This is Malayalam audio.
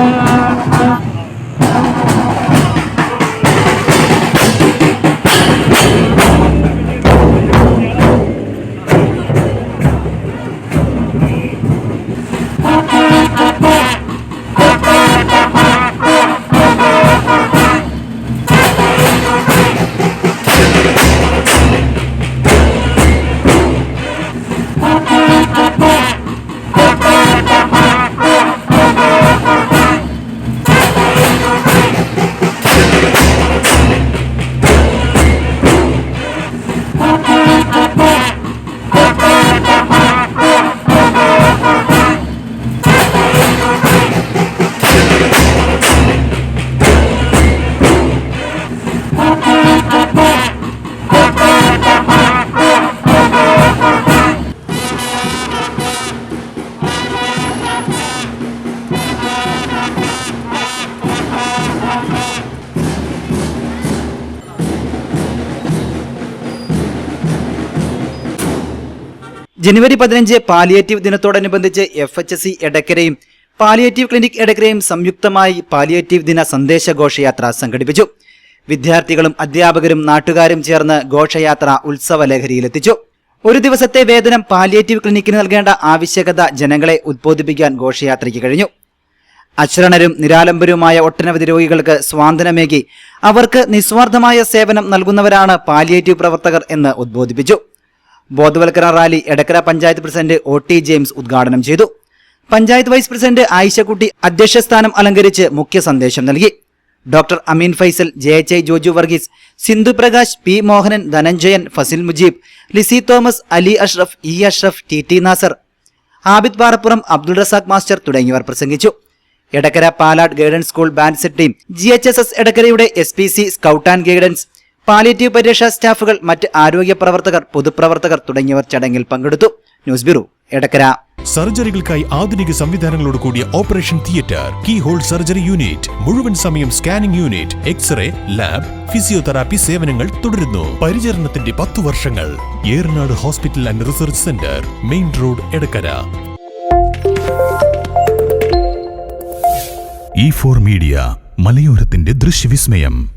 Yeah. ജനുവരി പതിനഞ്ച് പാലിയേറ്റീവ് ദിനത്തോടനുബന്ധിച്ച് എഫ് എച്ച് സി എടക്കരയും പാലിയേറ്റീവ് ക്ലിനിക് എടക്കരയും സംയുക്തമായി പാലിയേറ്റീവ് ദിന സന്ദേശ ഘോഷയാത്ര സംഘടിപ്പിച്ചു. വിദ്യാർത്ഥികളും അധ്യാപകരും നാട്ടുകാരും ചേർന്ന് ഘോഷയാത്ര ഉത്സവ ലഹരിയിലെത്തിച്ചു ഒരു ദിവസത്തെ വേതനം പാലിയേറ്റീവ് ക്ലിനിക്കിന് നൽകേണ്ട ആവശ്യകത ജനങ്ങളെ ഉദ്ബോധിപ്പിക്കാൻ ഘോഷയാത്രയ്ക്ക് കഴിഞ്ഞു. അശ്രണരും നിരാലംബരുമായ ഒട്ടനവധി രോഗികൾക്ക് സ്വാന്തനമേകി അവർക്ക് നിസ്വാർത്ഥമായ സേവനം നൽകുന്നവരാണ് പാലിയേറ്റീവ് പ്രവർത്തകർ എന്ന് ഉദ്ബോധിപ്പിച്ചു. ബോധവൽക്കരണ rally Edakkara panchayat president O T James ഉദ്ഘാടനം ചെയ്തു. പഞ്ചായത്ത് വൈസ് പ്രസിഡന്റ് ആയിഷക്കുട്ടി അധ്യക്ഷ സ്ഥാനം അലങ്കരിച്ച് മുഖ്യ സന്ദേശം നൽകി. Doctor Ameen Faisal J H I Joju Varghese Sindhu Prakash P Mohanan Dhananjayan Fasil Mujeeb Lissy Thomas Ali Ashraf E Ashraf T T Nasar Abid Parappuram Abdul Razak master തുടങ്ങിയവർ പ്രസംഗിച്ചു. Edakkara Palad guidance school band set team G H S S എടക്കരയുടെ S P C scout and guidance palliative പരിരക്ഷാ സ്റ്റാഫുകൾ മറ്റ് ആരോഗ്യ പ്രവർത്തകർ പൊതുപ്രവർത്തകർ തുടങ്ങിയവർ ചടങ്ങിൽ പങ്കെടുത്തു. News bureau Edakkara. സർജറികൾക്കായി ആധുനിക സംവിധാനങ്ങളോട് കൂടിയ operation theatre key hole surgery unit മുഴുവൻ സമയം scanning unit X ray lab physiotherapy സേവനങ്ങൾ തുടരുന്നു. പരിചരണത്തിന്റെ പത്തു വർഷങ്ങൾ. Eranad hospital and research centre main road Edakkara. E four media മലയോരത്തിന്റെ ദൃശ്യവിസ്മയം.